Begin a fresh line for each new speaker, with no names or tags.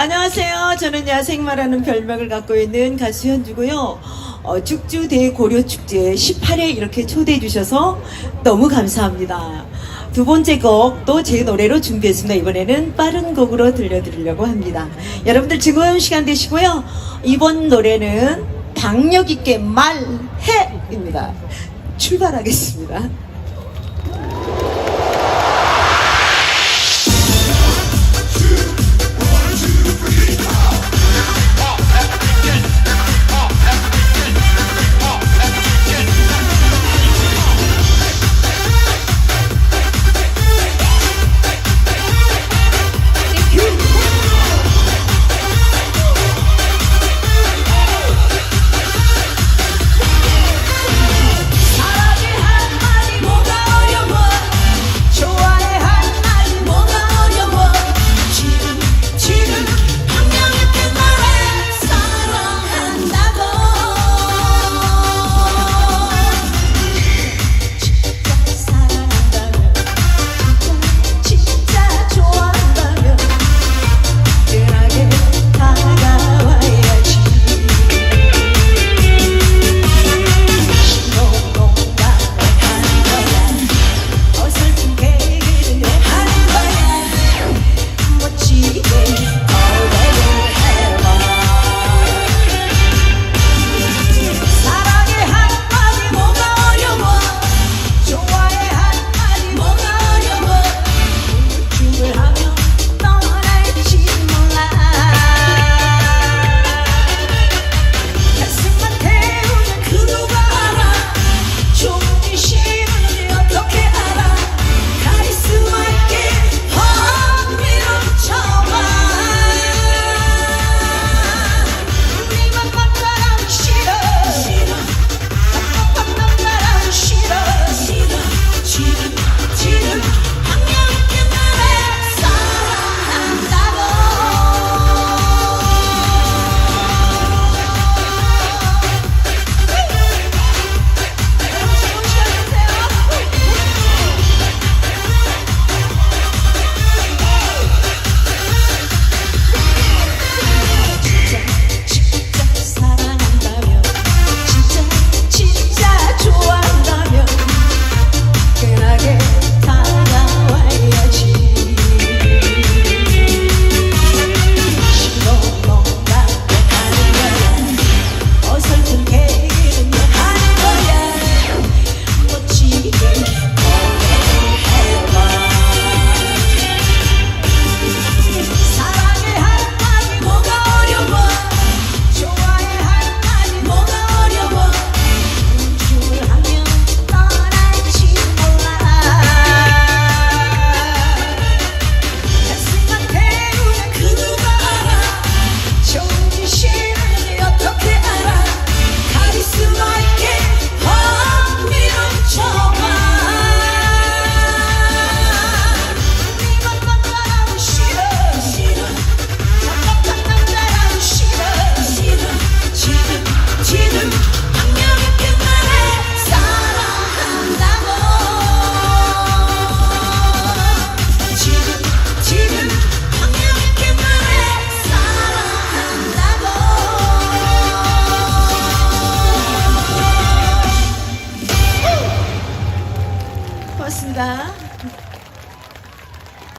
안녕하세요. 저는 야생마라는 별명을 갖고 있는 가수 현주고요. 어, 죽주 대고려 축제 18회 이렇게 초대해 주셔서 너무 감사합니다. 두 번째 곡도 제 노래로 준비했습니다. 이번에는 빠른 곡으로 들려드리려고 합니다. 여러분들 즐거운 시간 되시고요. 이번 노래는 박력 있게 말해입니다. 출발하겠습니다. diba?